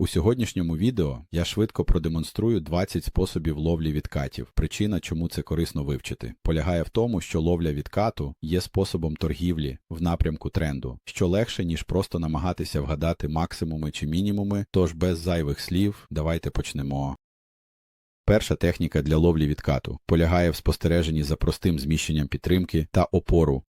У сьогоднішньому відео я швидко продемонструю 20 способів ловлі відкатів. Причина, чому це корисно вивчити, полягає в тому, що ловля відкату є способом торгівлі в напрямку тренду, що легше, ніж просто намагатися вгадати максимуми чи мінімуми, тож без зайвих слів давайте почнемо. Перша техніка для ловлі відкату полягає в спостереженні за простим зміщенням підтримки та опору.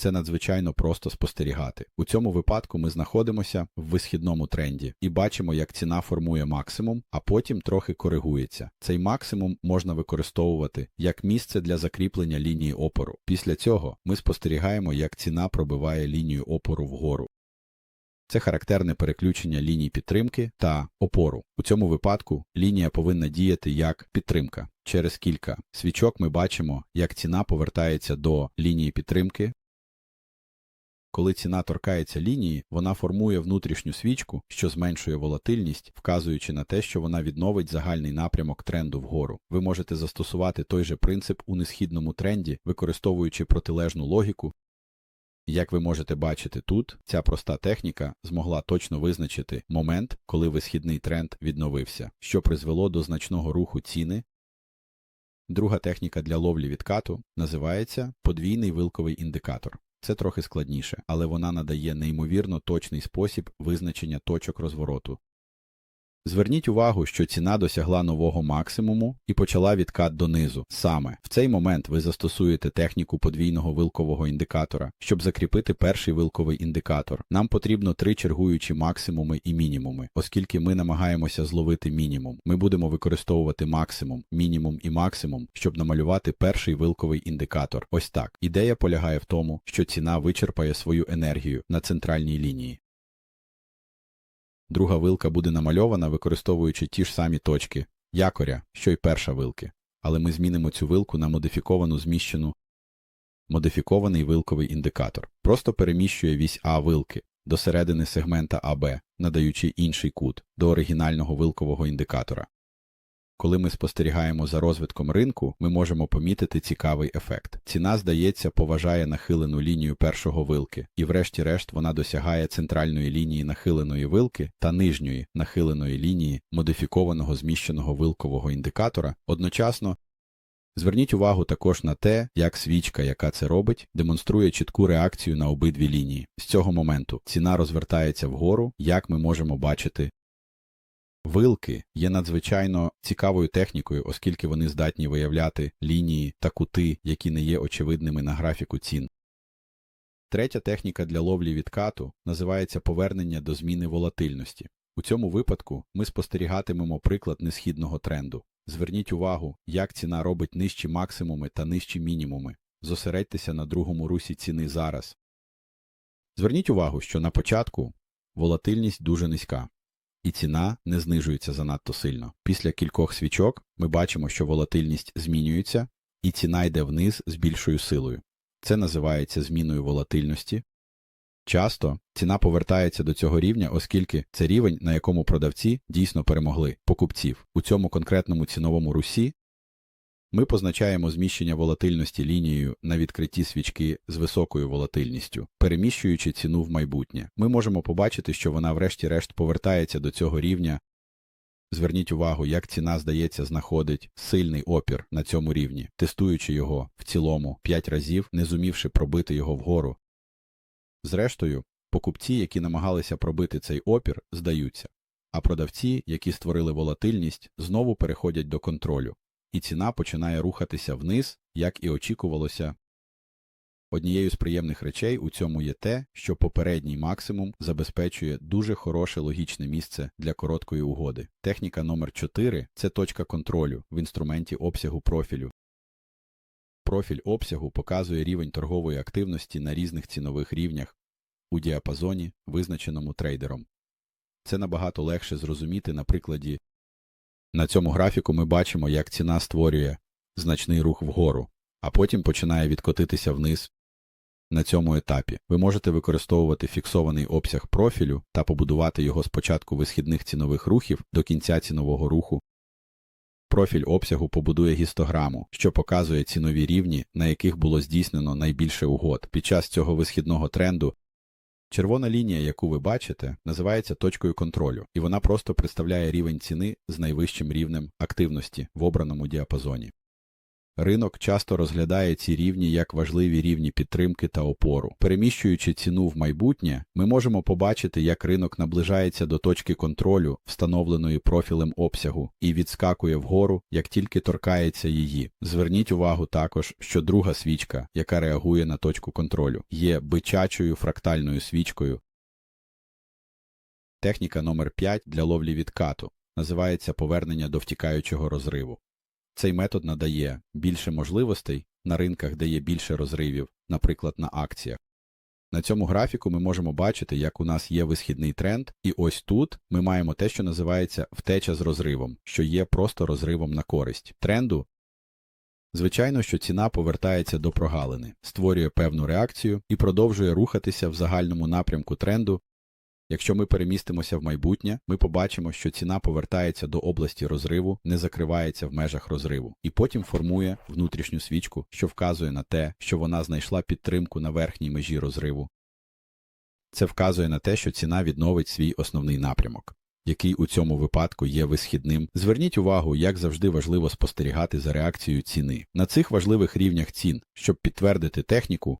Це надзвичайно просто спостерігати. У цьому випадку ми знаходимося в висхідному тренді і бачимо, як ціна формує максимум, а потім трохи коригується. Цей максимум можна використовувати як місце для закріплення лінії опору. Після цього ми спостерігаємо, як ціна пробиває лінію опору вгору. Це характерне переключення ліній підтримки та опору. У цьому випадку лінія повинна діяти як підтримка. Через кілька свічок ми бачимо, як ціна повертається до лінії підтримки. Коли ціна торкається лінії, вона формує внутрішню свічку, що зменшує волатильність, вказуючи на те, що вона відновить загальний напрямок тренду вгору. Ви можете застосувати той же принцип у несхідному тренді, використовуючи протилежну логіку. Як ви можете бачити тут, ця проста техніка змогла точно визначити момент, коли висхідний тренд відновився, що призвело до значного руху ціни. Друга техніка для ловлі відкату називається подвійний вилковий індикатор. Це трохи складніше, але вона надає неймовірно точний спосіб визначення точок розвороту. Зверніть увагу, що ціна досягла нового максимуму і почала відкат донизу. Саме в цей момент ви застосуєте техніку подвійного вилкового індикатора. Щоб закріпити перший вилковий індикатор, нам потрібно три чергуючі максимуми і мінімуми. Оскільки ми намагаємося зловити мінімум, ми будемо використовувати максимум, мінімум і максимум, щоб намалювати перший вилковий індикатор. Ось так. Ідея полягає в тому, що ціна вичерпає свою енергію на центральній лінії. Друга вилка буде намальована, використовуючи ті ж самі точки якоря, що й перша вилки. Але ми змінимо цю вилку на модифіковану зміщену модифікований вилковий індикатор. Просто переміщує вісь А вилки до середини сегмента АБ, надаючи інший кут до оригінального вилкового індикатора. Коли ми спостерігаємо за розвитком ринку, ми можемо помітити цікавий ефект. Ціна, здається, поважає нахилену лінію першого вилки, і врешті-решт вона досягає центральної лінії нахиленої вилки та нижньої нахиленої лінії модифікованого зміщеного вилкового індикатора. Одночасно зверніть увагу також на те, як свічка, яка це робить, демонструє чітку реакцію на обидві лінії. З цього моменту ціна розвертається вгору, як ми можемо бачити. Вилки є надзвичайно цікавою технікою, оскільки вони здатні виявляти лінії та кути, які не є очевидними на графіку цін. Третя техніка для ловлі відкату називається повернення до зміни волатильності. У цьому випадку ми спостерігатимемо приклад несхідного тренду. Зверніть увагу, як ціна робить нижчі максимуми та нижчі мінімуми. Зосередьтеся на другому русі ціни зараз. Зверніть увагу, що на початку волатильність дуже низька і ціна не знижується занадто сильно. Після кількох свічок ми бачимо, що волатильність змінюється, і ціна йде вниз з більшою силою. Це називається зміною волатильності. Часто ціна повертається до цього рівня, оскільки це рівень, на якому продавці дійсно перемогли покупців. У цьому конкретному ціновому русі ми позначаємо зміщення волатильності лінією на відкритті свічки з високою волатильністю, переміщуючи ціну в майбутнє. Ми можемо побачити, що вона врешті-решт повертається до цього рівня. Зверніть увагу, як ціна, здається, знаходить сильний опір на цьому рівні, тестуючи його в цілому 5 разів, не зумівши пробити його вгору. Зрештою, покупці, які намагалися пробити цей опір, здаються, а продавці, які створили волатильність, знову переходять до контролю і ціна починає рухатися вниз, як і очікувалося. Однією з приємних речей у цьому є те, що попередній максимум забезпечує дуже хороше логічне місце для короткої угоди. Техніка номер 4 це точка контролю в інструменті обсягу профілю. Профіль обсягу показує рівень торгової активності на різних цінових рівнях у діапазоні, визначеному трейдером. Це набагато легше зрозуміти на прикладі на цьому графіку ми бачимо, як ціна створює значний рух вгору, а потім починає відкотитися вниз. На цьому етапі ви можете використовувати фіксований обсяг профілю та побудувати його спочатку висхідних цінових рухів до кінця цінового руху. Профіль обсягу побудує гістограму, що показує цінові рівні, на яких було здійснено найбільше угод. Під час цього висхідного тренду Червона лінія, яку ви бачите, називається точкою контролю, і вона просто представляє рівень ціни з найвищим рівнем активності в обраному діапазоні. Ринок часто розглядає ці рівні як важливі рівні підтримки та опору. Переміщуючи ціну в майбутнє, ми можемо побачити, як ринок наближається до точки контролю, встановленої профілем обсягу, і відскакує вгору, як тільки торкається її. Зверніть увагу також, що друга свічка, яка реагує на точку контролю, є бичачою фрактальною свічкою. Техніка номер 5 для ловлі відкату називається повернення до втікаючого розриву. Цей метод надає більше можливостей на ринках, де є більше розривів, наприклад, на акціях. На цьому графіку ми можемо бачити, як у нас є висхідний тренд, і ось тут ми маємо те, що називається втеча з розривом, що є просто розривом на користь тренду. Звичайно, що ціна повертається до прогалини, створює певну реакцію і продовжує рухатися в загальному напрямку тренду, Якщо ми перемістимося в майбутнє, ми побачимо, що ціна повертається до області розриву, не закривається в межах розриву, і потім формує внутрішню свічку, що вказує на те, що вона знайшла підтримку на верхній межі розриву. Це вказує на те, що ціна відновить свій основний напрямок, який у цьому випадку є висхідним. Зверніть увагу, як завжди важливо спостерігати за реакцією ціни на цих важливих рівнях цін, щоб підтвердити техніку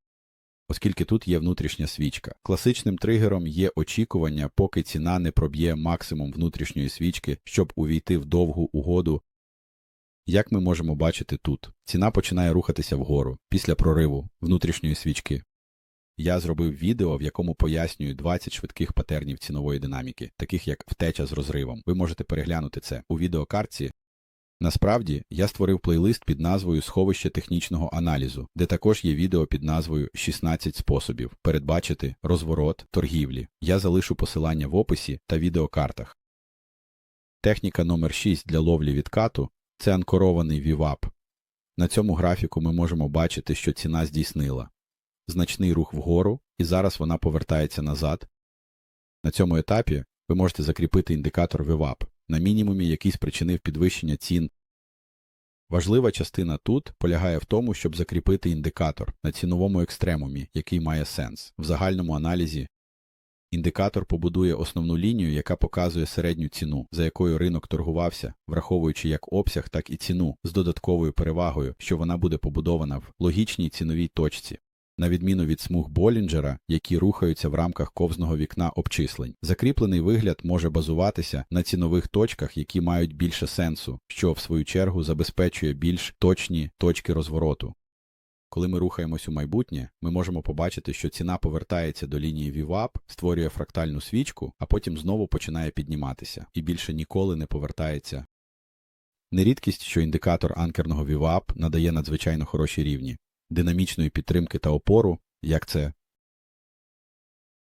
оскільки тут є внутрішня свічка. Класичним тригером є очікування, поки ціна не проб'є максимум внутрішньої свічки, щоб увійти в довгу угоду. Як ми можемо бачити тут, ціна починає рухатися вгору після прориву внутрішньої свічки. Я зробив відео, в якому пояснюю 20 швидких патернів цінової динаміки, таких як втеча з розривом. Ви можете переглянути це у відеокартці Насправді, я створив плейлист під назвою Сховище технічного аналізу, де також є відео під назвою 16 способів передбачити розворот торгівлі. Я залишу посилання в описі та відеокартах. Техніка номер 6 для ловлі відкату це анкорований VWAP. На цьому графіку ми можемо бачити, що ціна здійснила значний рух вгору, і зараз вона повертається назад. На цьому етапі ви можете закріпити індикатор VWAP на мінімумі, який спричинив підвищення цін. Важлива частина тут полягає в тому, щоб закріпити індикатор на ціновому екстремумі, який має сенс. В загальному аналізі індикатор побудує основну лінію, яка показує середню ціну, за якою ринок торгувався, враховуючи як обсяг, так і ціну з додатковою перевагою, що вона буде побудована в логічній ціновій точці на відміну від смуг Болінджера, які рухаються в рамках ковзного вікна обчислень. Закріплений вигляд може базуватися на цінових точках, які мають більше сенсу, що в свою чергу забезпечує більш точні точки розвороту. Коли ми рухаємось у майбутнє, ми можемо побачити, що ціна повертається до лінії VWAP, створює фрактальну свічку, а потім знову починає підніматися і більше ніколи не повертається. Нерідкість, що індикатор анкерного VWAP надає надзвичайно хороші рівні динамічної підтримки та опору, як це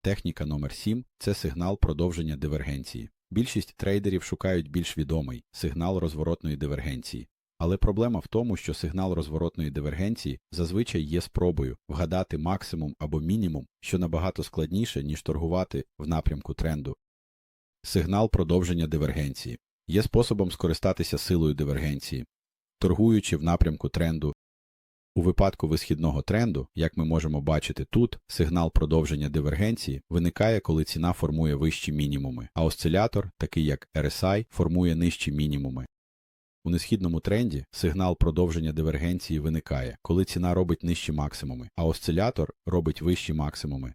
техніка номер 7 це сигнал продовження дивергенції. Більшість трейдерів шукають більш відомий сигнал розворотної дивергенції. Але проблема в тому, що сигнал розворотної дивергенції зазвичай є спробою вгадати максимум або мінімум, що набагато складніше, ніж торгувати в напрямку тренду. Сигнал продовження дивергенції є способом скористатися силою дивергенції, торгуючи в напрямку тренду у випадку висхідного тренду, як ми можемо бачити тут, сигнал продовження дивергенції виникає, коли ціна формує вищі мінімуми, а осцилятор, такий як RSI, формує нижчі мінімуми. У несхідному тренді сигнал продовження дивергенції виникає, коли ціна робить нижчі максимуми, а осцилятор робить вищі максимуми.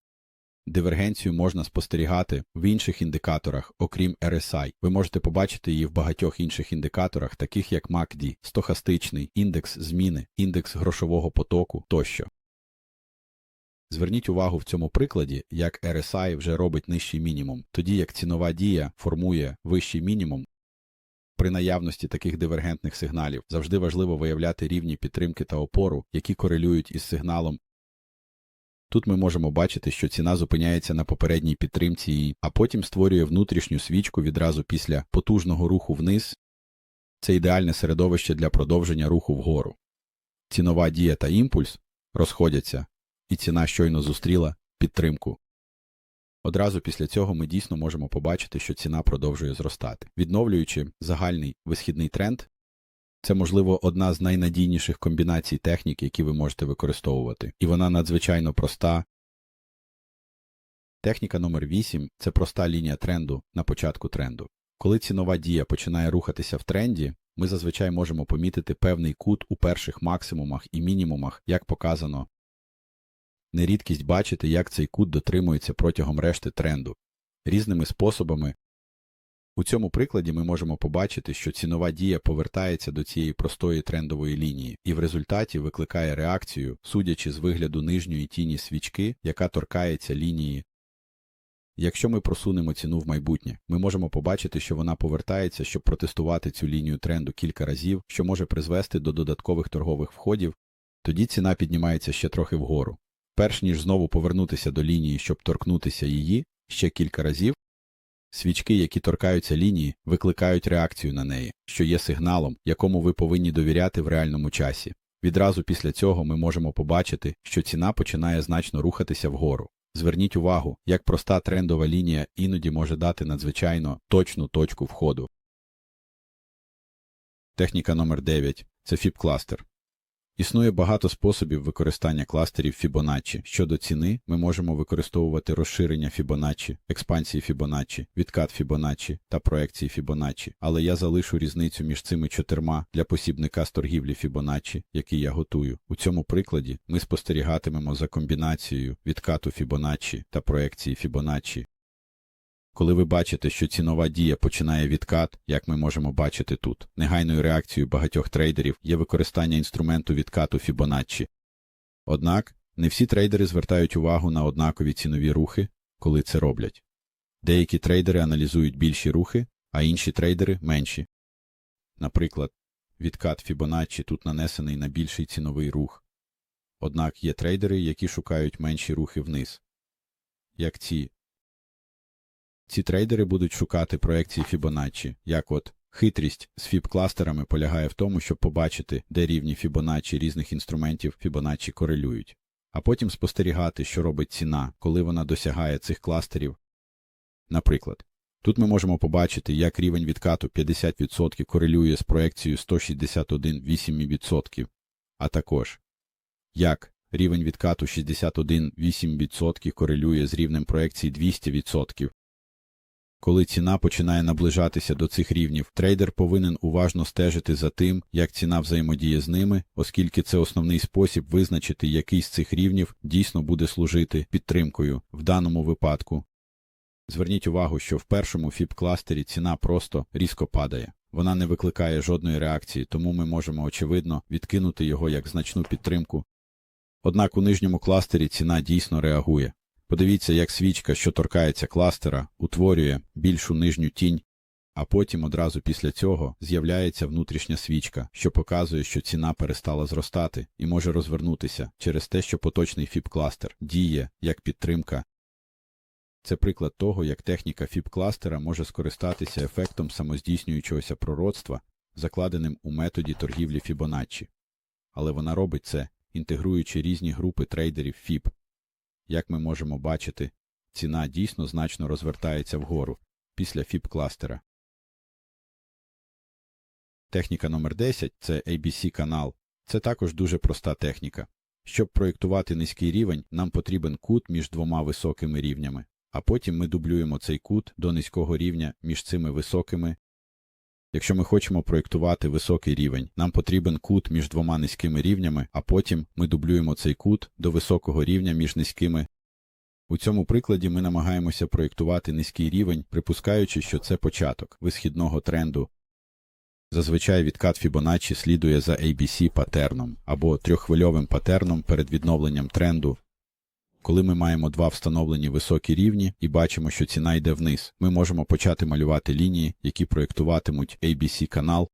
Дивергенцію можна спостерігати в інших індикаторах, окрім RSI. Ви можете побачити її в багатьох інших індикаторах, таких як MACD, стохастичний, індекс зміни, індекс грошового потоку тощо. Зверніть увагу в цьому прикладі, як RSI вже робить нижчий мінімум, тоді як цінова дія формує вищий мінімум. При наявності таких дивергентних сигналів завжди важливо виявляти рівні підтримки та опору, які корелюють із сигналом Тут ми можемо бачити, що ціна зупиняється на попередній підтримці, а потім створює внутрішню свічку відразу після потужного руху вниз. Це ідеальне середовище для продовження руху вгору. Цінова дія та імпульс розходяться, і ціна щойно зустріла підтримку. Одразу після цього ми дійсно можемо побачити, що ціна продовжує зростати, відновлюючи загальний висхідний тренд, це, можливо, одна з найнадійніших комбінацій технік, які ви можете використовувати, і вона надзвичайно проста Техніка номер 8 – це проста лінія тренду на початку тренду. Коли цінова дія починає рухатися в тренді, ми зазвичай можемо помітити певний кут у перших максимумах і мінімумах, як показано. Нерідкість бачити, як цей кут дотримується протягом решти тренду. Різними способами у цьому прикладі ми можемо побачити, що цінова дія повертається до цієї простої трендової лінії і в результаті викликає реакцію, судячи з вигляду нижньої тіні свічки, яка торкається лінії. Якщо ми просунемо ціну в майбутнє, ми можемо побачити, що вона повертається, щоб протестувати цю лінію тренду кілька разів, що може призвести до додаткових торгових входів, тоді ціна піднімається ще трохи вгору. Перш ніж знову повернутися до лінії, щоб торкнутися її ще кілька разів, Свічки, які торкаються лінії, викликають реакцію на неї, що є сигналом, якому ви повинні довіряти в реальному часі. Відразу після цього ми можемо побачити, що ціна починає значно рухатися вгору. Зверніть увагу, як проста трендова лінія іноді може дати надзвичайно точну точку входу. Техніка номер 9 це FIB-кластер. Існує багато способів використання кластерів Fibonacci. Щодо ціни, ми можемо використовувати розширення Fibonacci, експансії Fibonacci, відкат Fibonacci та проекції Fibonacci, але я залишу різницю між цими чотирма для посібника з торгівлі Fibonacci, який я готую. У цьому прикладі ми спостерігатимемо за комбінацією відкату Fibonacci та проекції Fibonacci. Коли ви бачите, що цінова дія починає відкат, як ми можемо бачити тут, негайною реакцією багатьох трейдерів є використання інструменту відкату Fibonacci. Однак не всі трейдери звертають увагу на однакові цінові рухи, коли це роблять. Деякі трейдери аналізують більші рухи, а інші трейдери менші. Наприклад, відкат Fibonacci тут нанесений на більший ціновий рух. Однак є трейдери, які шукають менші рухи вниз, як ці ці трейдери будуть шукати проекції Fibonacci, як от хитрість з фіб-кластерами полягає в тому, щоб побачити, де рівні Fibonacci різних інструментів Fibonacci корелюють, а потім спостерігати, що робить ціна, коли вона досягає цих кластерів. Наприклад, тут ми можемо побачити, як рівень відкату 50% корелює з проекцією 161,8%, а також як рівень відкату 61,8% корелює з рівнем проекції 200%. Коли ціна починає наближатися до цих рівнів, трейдер повинен уважно стежити за тим, як ціна взаємодіє з ними, оскільки це основний спосіб визначити, який з цих рівнів дійсно буде служити підтримкою в даному випадку. Зверніть увагу, що в першому фіб-кластері ціна просто різко падає. Вона не викликає жодної реакції, тому ми можемо, очевидно, відкинути його як значну підтримку. Однак у нижньому кластері ціна дійсно реагує. Подивіться, як свічка, що торкається кластера, утворює більшу нижню тінь, а потім одразу після цього з'являється внутрішня свічка, що показує, що ціна перестала зростати і може розвернутися через те, що поточний фіб-кластер діє як підтримка. Це приклад того, як техніка фіб-кластера може скористатися ефектом самоздійснюючогося пророцтва, закладеним у методі торгівлі Fibonacci. Але вона робить це, інтегруючи різні групи трейдерів фіб. Як ми можемо бачити, ціна дійсно значно розвертається вгору після фіб-кластера. Техніка номер 10 це ABC канал. Це також дуже проста техніка. Щоб проєктувати низький рівень, нам потрібен кут між двома високими рівнями, а потім ми дублюємо цей кут до низького рівня між цими високими. Якщо ми хочемо проєктувати високий рівень, нам потрібен кут між двома низькими рівнями, а потім ми дублюємо цей кут до високого рівня між низькими. У цьому прикладі ми намагаємося проєктувати низький рівень, припускаючи, що це початок висхідного тренду. Зазвичай відкат Fibonacci слідує за ABC патерном або трьоххвильовим патерном перед відновленням тренду. Коли ми маємо два встановлені високі рівні і бачимо, що ціна йде вниз, ми можемо почати малювати лінії, які проєктуватимуть ABC канал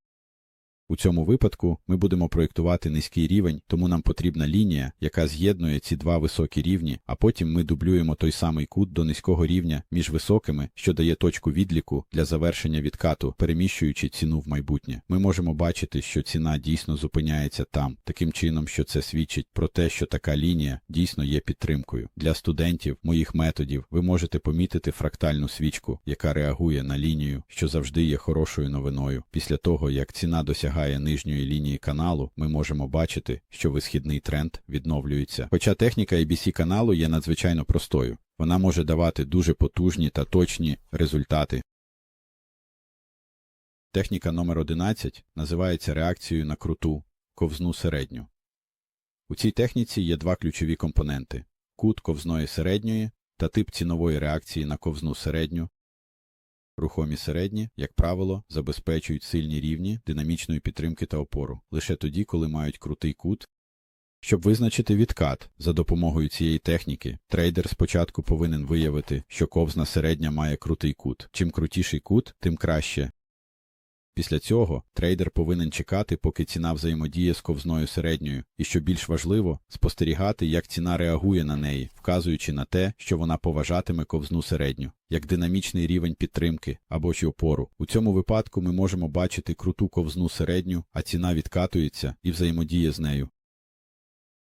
у цьому випадку ми будемо проєктувати низький рівень, тому нам потрібна лінія, яка з'єднує ці два високі рівні, а потім ми дублюємо той самий кут до низького рівня між високими, що дає точку відліку для завершення відкату, переміщуючи ціну в майбутнє. Ми можемо бачити, що ціна дійсно зупиняється там, таким чином, що це свідчить про те, що така лінія дійсно є підтримкою. Для студентів моїх методів ви можете помітити фрактальну свічку, яка реагує на лінію, що завжди є хорошою новиною. Після того, як ціна досягає досягає нижньої лінії каналу, ми можемо бачити, що висхідний тренд відновлюється. Хоча техніка ABC каналу є надзвичайно простою. Вона може давати дуже потужні та точні результати. Техніка номер 11 називається реакцією на круту ковзну середню. У цій техніці є два ключові компоненти кут ковзної середньої та тип цінової реакції на ковзну середню. Рухомі середні, як правило, забезпечують сильні рівні динамічної підтримки та опору лише тоді, коли мають крутий кут. Щоб визначити відкат за допомогою цієї техніки, трейдер спочатку повинен виявити, що ковзна середня має крутий кут. Чим крутіший кут, тим краще. Після цього трейдер повинен чекати, поки ціна взаємодіє з ковзною середньою, і що більш важливо, спостерігати, як ціна реагує на неї, вказуючи на те, що вона поважатиме ковзну середню, як динамічний рівень підтримки або ж опору. У цьому випадку ми можемо бачити круту ковзну середню, а ціна відкатується і взаємодіє з нею.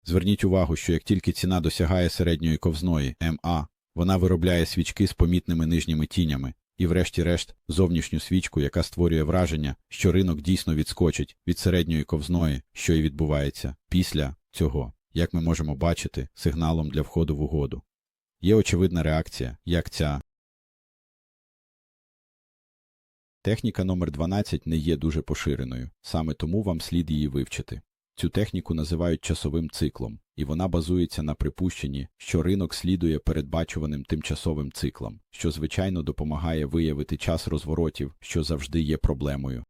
Зверніть увагу, що як тільки ціна досягає середньої ковзної МА, вона виробляє свічки з помітними нижніми тінями, і, врешті-решт, зовнішню свічку, яка створює враження, що ринок дійсно відскочить від середньої ковзної, що і відбувається після цього, як ми можемо бачити, сигналом для входу в угоду. Є очевидна реакція, як ця. Техніка номер 12 не є дуже поширеною, саме тому вам слід її вивчити. Цю техніку називають часовим циклом, і вона базується на припущенні, що ринок слідує передбачуваним тимчасовим циклам, що звичайно допомагає виявити час розворотів, що завжди є проблемою.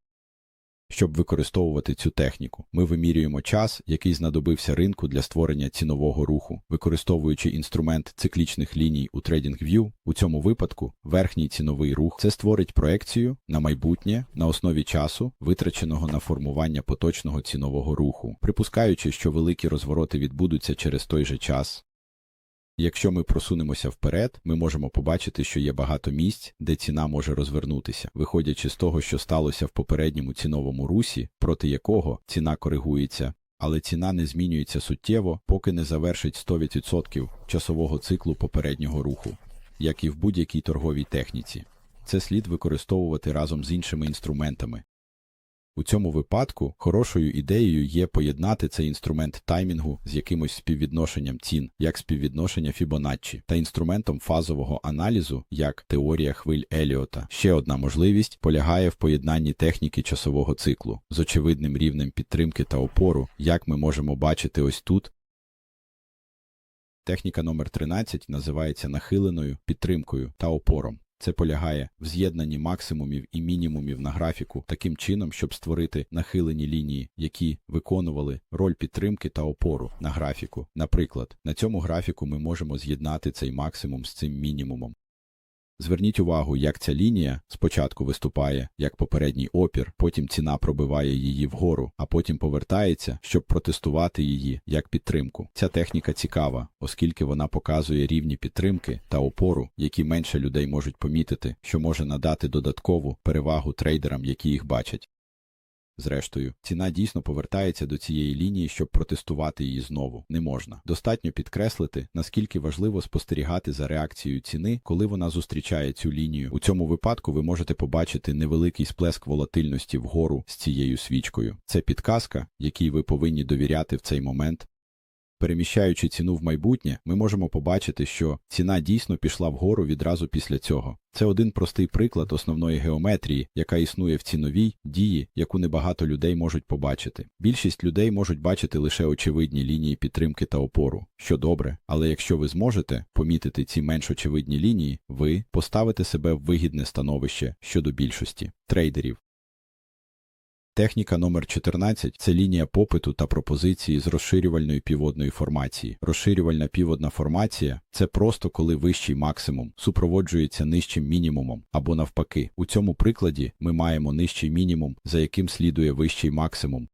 Щоб використовувати цю техніку, ми вимірюємо час, який знадобився ринку для створення цінового руху, використовуючи інструмент циклічних ліній у TradingView. У цьому випадку верхній ціновий рух це створить проекцію на майбутнє на основі часу, витраченого на формування поточного цінового руху, припускаючи, що великі розвороти відбудуться через той же час. Якщо ми просунемося вперед, ми можемо побачити, що є багато місць, де ціна може розвернутися, виходячи з того, що сталося в попередньому ціновому русі, проти якого ціна коригується, але ціна не змінюється суттєво, поки не завершить 100% часового циклу попереднього руху, як і в будь-якій торговій техніці. Це слід використовувати разом з іншими інструментами. У цьому випадку хорошою ідеєю є поєднати цей інструмент таймінгу з якимось співвідношенням цін, як співвідношення Фібоначчі, та інструментом фазового аналізу, як теорія хвиль Еліота. Ще одна можливість полягає в поєднанні техніки часового циклу з очевидним рівнем підтримки та опору, як ми можемо бачити ось тут. Техніка номер 13 називається нахиленою підтримкою та опором. Це полягає в з'єднанні максимумів і мінімумів на графіку таким чином, щоб створити нахилені лінії, які виконували роль підтримки та опору на графіку. Наприклад, на цьому графіку ми можемо з'єднати цей максимум з цим мінімумом. Зверніть увагу, як ця лінія спочатку виступає як попередній опір, потім ціна пробиває її вгору, а потім повертається, щоб протестувати її як підтримку. Ця техніка цікава, оскільки вона показує рівні підтримки та опору, які менше людей можуть помітити, що може надати додаткову перевагу трейдерам, які їх бачать. Зрештою, ціна дійсно повертається до цієї лінії, щоб протестувати її знову. Не можна. Достатньо підкреслити, наскільки важливо спостерігати за реакцією ціни, коли вона зустрічає цю лінію. У цьому випадку ви можете побачити невеликий сплеск волатильності вгору з цією свічкою. Це підказка, якій ви повинні довіряти в цей момент. Переміщаючи ціну в майбутнє, ми можемо побачити, що ціна дійсно пішла вгору відразу після цього. Це один простий приклад основної геометрії, яка існує в ціновій дії, яку небагато людей можуть побачити. Більшість людей можуть бачити лише очевидні лінії підтримки та опору, що добре, але якщо ви зможете помітити ці менш очевидні лінії, ви поставите себе в вигідне становище щодо більшості трейдерів. Техніка номер 14 це лінія попиту та пропозиції з розширювальної піводної формації. Розширювальна піводна формація це просто коли вищий максимум супроводжується нижчим мінімумом або навпаки. У цьому прикладі ми маємо нижчий мінімум, за яким слідує вищий максимум.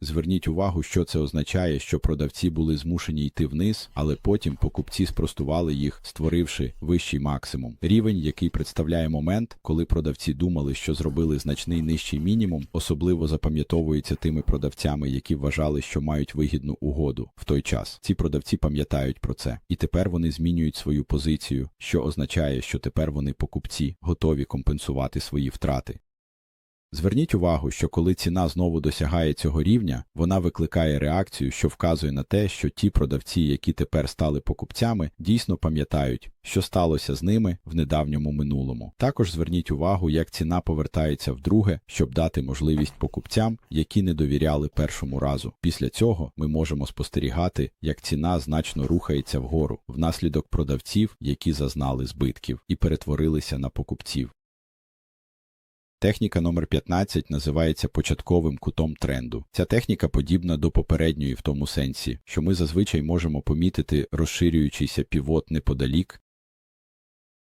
Зверніть увагу, що це означає, що продавці були змушені йти вниз, але потім покупці спростували їх, створивши вищий максимум. Рівень, який представляє момент, коли продавці думали, що зробили значний нижчий мінімум, особливо запам'ятовується тими продавцями, які вважали, що мають вигідну угоду в той час. Ці продавці пам'ятають про це, і тепер вони змінюють свою позицію, що означає, що тепер вони покупці готові компенсувати свої втрати. Зверніть увагу, що коли ціна знову досягає цього рівня, вона викликає реакцію, що вказує на те, що ті продавці, які тепер стали покупцями, дійсно пам'ятають, що сталося з ними в недавньому минулому. Також зверніть увагу, як ціна повертається вдруге, щоб дати можливість покупцям, які не довіряли першому разу. Після цього ми можемо спостерігати, як ціна значно рухається вгору внаслідок продавців, які зазнали збитків і перетворилися на покупців. Техніка номер 15 називається початковим кутом тренду. Ця техніка подібна до попередньої в тому сенсі, що ми зазвичай можемо помітити розширюючийся півот неподалік,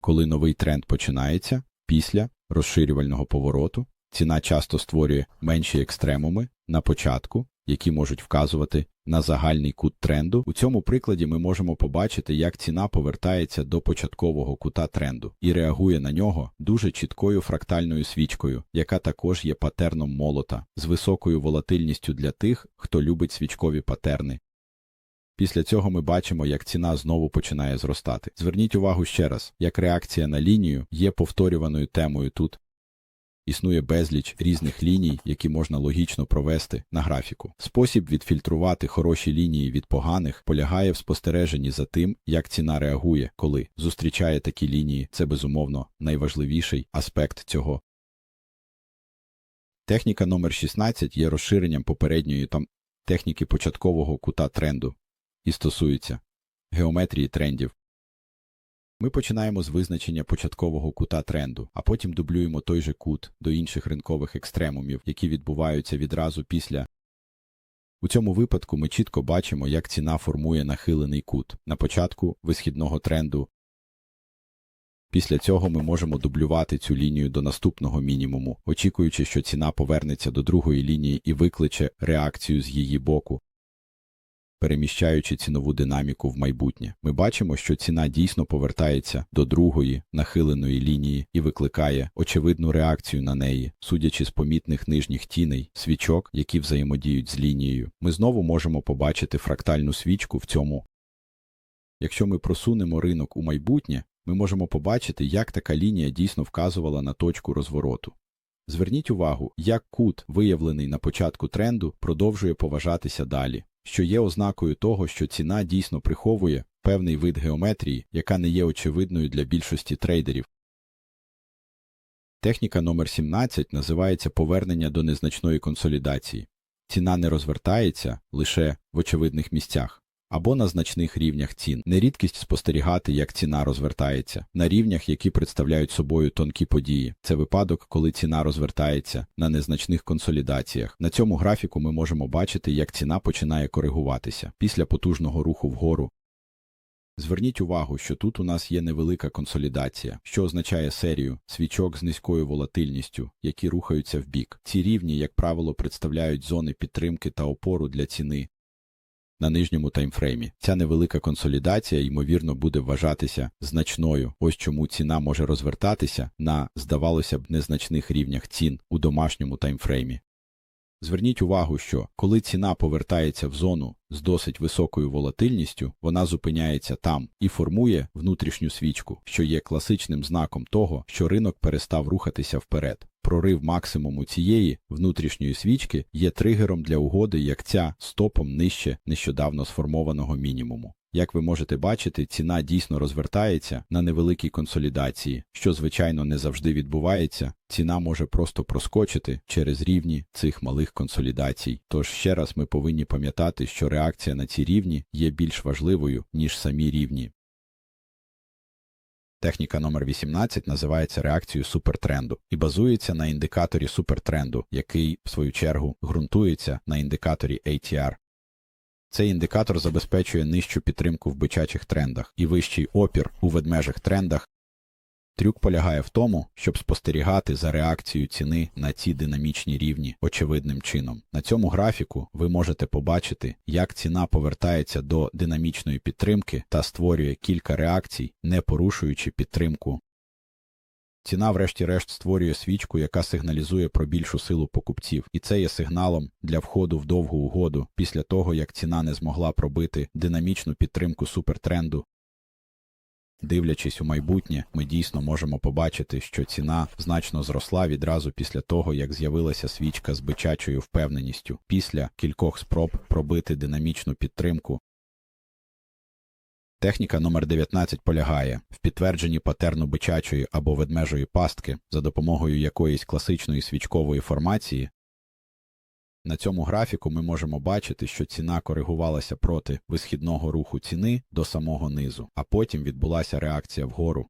коли новий тренд починається після розширювального повороту. Ціна часто створює менші екстремуми на початку, які можуть вказувати на загальний кут тренду. У цьому прикладі ми можемо побачити, як ціна повертається до початкового кута тренду і реагує на нього дуже чіткою фрактальною свічкою, яка також є патерном молота з високою волатильністю для тих, хто любить свічкові патерни. Після цього ми бачимо, як ціна знову починає зростати. Зверніть увагу ще раз, як реакція на лінію є повторюваною темою тут. Існує безліч різних ліній, які можна логічно провести на графіку. Спосіб відфільтрувати хороші лінії від поганих полягає в спостереженні за тим, як ціна реагує, коли зустрічає такі лінії. Це безумовно найважливіший аспект цього. Техніка номер 16 є розширенням попередньої там техніки початкового кута тренду і стосується геометрії трендів. Ми починаємо з визначення початкового кута тренду, а потім дублюємо той же кут до інших ринкових екстремумів, які відбуваються відразу після. У цьому випадку ми чітко бачимо, як ціна формує нахилений кут на початку висхідного тренду. Після цього ми можемо дублювати цю лінію до наступного мінімуму, очікуючи, що ціна повернеться до другої лінії і викличе реакцію з її боку переміщаючи цінову динаміку в майбутнє. Ми бачимо, що ціна дійсно повертається до другої нахиленої лінії і викликає очевидну реакцію на неї, судячи з помітних нижніх тіней, свічок, які взаємодіють з лінією. Ми знову можемо побачити фрактальну свічку в цьому. Якщо ми просунемо ринок у майбутнє, ми можемо побачити, як така лінія дійсно вказувала на точку розвороту. Зверніть увагу, як кут, виявлений на початку тренду, продовжує поважатися далі що є ознакою того, що ціна дійсно приховує певний вид геометрії, яка не є очевидною для більшості трейдерів. Техніка номер 17 називається повернення до незначної консолідації. Ціна не розвертається лише в очевидних місцях або на значних рівнях цін. Не рідкість спостерігати, як ціна розвертається на рівнях, які представляють собою тонкі події. Це випадок, коли ціна розвертається на незначних консолідаціях. На цьому графіку ми можемо бачити, як ціна починає коригуватися після потужного руху вгору. Зверніть увагу, що тут у нас є невелика консолідація, що означає серію свічок з низькою волатильністю, які рухаються в бік. Ці рівні, як правило, представляють зони підтримки та опору для ціни, на нижньому таймфреймі. Ця невелика консолідація, ймовірно, буде вважатися значною. Ось чому ціна може розвертатися на, здавалося б, незначних рівнях цін у домашньому таймфреймі. Зверніть увагу, що коли ціна повертається в зону з досить високою волатильністю, вона зупиняється там і формує внутрішню свічку, що є класичним знаком того, що ринок перестав рухатися вперед. Прорив максимуму цієї внутрішньої свічки є тригером для угоди, як ця стопом нижче нещодавно сформованого мінімуму. Як ви можете бачити, ціна дійсно розвертається на невеликій консолідації, що, звичайно, не завжди відбувається. Ціна може просто проскочити через рівні цих малих консолідацій. Тож ще раз ми повинні пам'ятати, що реакція на ці рівні є більш важливою, ніж самі рівні. Техніка номер 18 називається реакцією супертренду і базується на індикаторі супертренду, який, в свою чергу, ґрунтується на індикаторі ATR. Цей індикатор забезпечує нижчу підтримку в бичачих трендах і вищий опір у ведмежих трендах. Трюк полягає в тому, щоб спостерігати за реакцією ціни на ці динамічні рівні очевидним чином. На цьому графіку ви можете побачити, як ціна повертається до динамічної підтримки та створює кілька реакцій, не порушуючи підтримку Ціна, врешті-решт, створює свічку, яка сигналізує про більшу силу покупців, і це є сигналом для входу в довгу угоду після того, як ціна не змогла пробити динамічну підтримку супертренду. Дивлячись у майбутнє, ми дійсно можемо побачити, що ціна значно зросла відразу після того, як з'явилася свічка з бичачою впевненістю, після кількох спроб пробити динамічну підтримку. Техніка номер 19 полягає в підтвердженні патерну бичачої або ведмежої пастки за допомогою якоїсь класичної свічкової формації. На цьому графіку ми можемо бачити, що ціна коригувалася проти висхідного руху ціни до самого низу, а потім відбулася реакція вгору.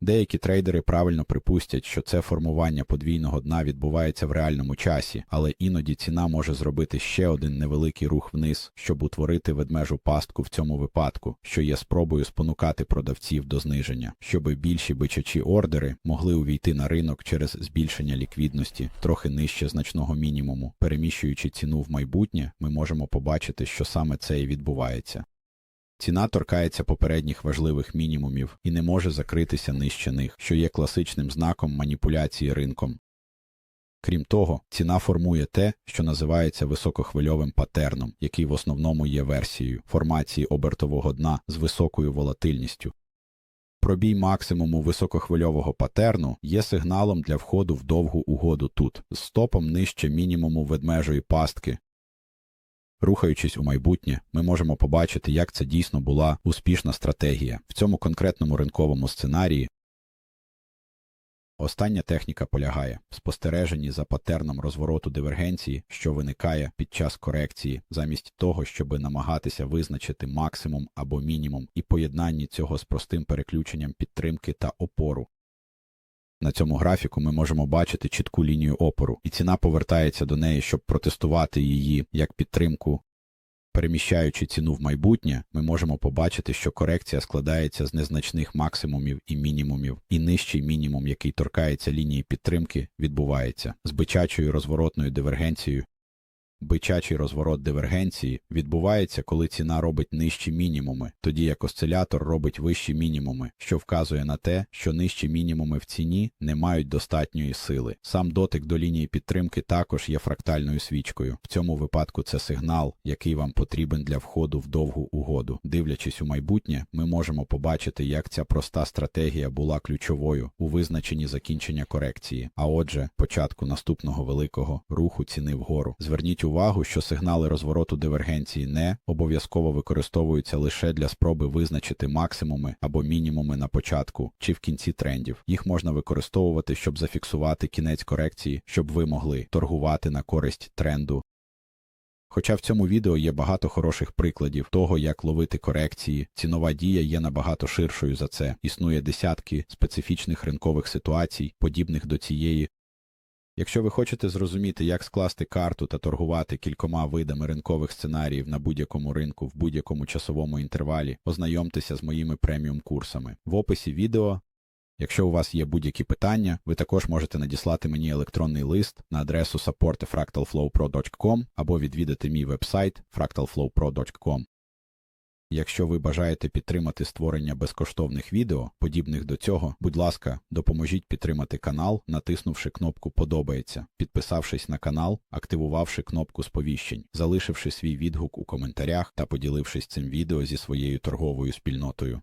Деякі трейдери правильно припустять, що це формування подвійного дна відбувається в реальному часі, але іноді ціна може зробити ще один невеликий рух вниз, щоб утворити ведмежу пастку в цьому випадку, що є спробою спонукати продавців до зниження, щоби більші бичачі ордери могли увійти на ринок через збільшення ліквідності трохи нижче значного мінімуму. Переміщуючи ціну в майбутнє, ми можемо побачити, що саме це і відбувається. Ціна торкається попередніх важливих мінімумів і не може закритися нижче них, що є класичним знаком маніпуляції ринком. Крім того, ціна формує те, що називається високохвильовим патерном, який в основному є версією формації обертового дна з високою волатильністю. Пробій максимуму високохвильового патерну є сигналом для входу в довгу угоду тут, з стопом нижче мінімуму ведмежої пастки, Рухаючись у майбутнє, ми можемо побачити, як це дійсно була успішна стратегія в цьому конкретному ринковому сценарії. Остання техніка полягає в спостереженні за патерном розвороту дивергенції, що виникає під час корекції, замість того, щоб намагатися визначити максимум або мінімум, і поєднанні цього з простим переключенням підтримки та опору. На цьому графіку ми можемо бачити чітку лінію опору, і ціна повертається до неї, щоб протестувати її як підтримку. Переміщаючи ціну в майбутнє, ми можемо побачити, що корекція складається з незначних максимумів і мінімумів, і нижчий мінімум, який торкається лінії підтримки, відбувається з бичачою розворотною дивергенцією. Бичачий розворот дивергенції відбувається, коли ціна робить нижчі мінімуми, тоді як осцилятор робить вищі мінімуми, що вказує на те, що нижчі мінімуми в ціні не мають достатньої сили. Сам дотик до лінії підтримки також є фрактальною свічкою. В цьому випадку це сигнал, який вам потрібен для входу в довгу угоду. Дивлячись у майбутнє, ми можемо побачити, як ця проста стратегія була ключовою у визначенні закінчення корекції, а отже, початку наступного великого руху ціни вгору. Зверніть увагу, що сигнали розвороту дивергенції не обов'язково використовуються лише для спроби визначити максимуми або мінімуми на початку чи в кінці трендів. Їх можна використовувати, щоб зафіксувати кінець корекції, щоб ви могли торгувати на користь тренду. Хоча в цьому відео є багато хороших прикладів того, як ловити корекції, цінова дія є набагато ширшою за це. Існує десятки специфічних ринкових ситуацій, подібних до цієї, Якщо ви хочете зрозуміти, як скласти карту та торгувати кількома видами ринкових сценаріїв на будь-якому ринку в будь-якому часовому інтервалі, ознайомтеся з моїми преміум курсами. В описі відео. Якщо у вас є будь-які питання, ви також можете надіслати мені електронний лист на адресу support.fractalflowpro.com або відвідати мій вебсайт fractalflowpro.com. Якщо ви бажаєте підтримати створення безкоштовних відео, подібних до цього, будь ласка, допоможіть підтримати канал, натиснувши кнопку Подобається, підписавшись на канал, активувавши кнопку сповіщень, залишивши свій відгук у коментарях та поділившись цим відео зі своєю торговою спільнотою.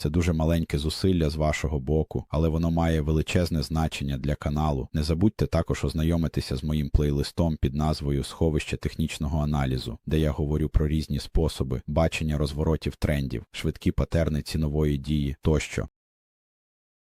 Це дуже маленьке зусилля з вашого боку, але воно має величезне значення для каналу. Не забудьте також ознайомитися з моїм плейлистом під назвою Сховище технічного аналізу, де я говорю про різні способи бачення розворотів трендів, швидкі патерни цінової дії тощо.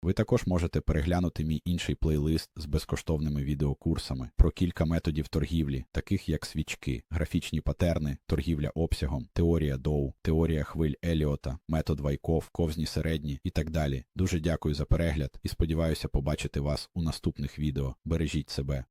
Ви також можете переглянути мій інший плейлист з безкоштовними відеокурсами про кілька методів торгівлі, таких як свічки, графічні патерни, торгівля обсягом, теорія Доу, теорія хвиль Еліота, метод Вайков, ковзні середні і так далі. Дуже дякую за перегляд і сподіваюся побачити вас у наступних відео. Бережіть себе.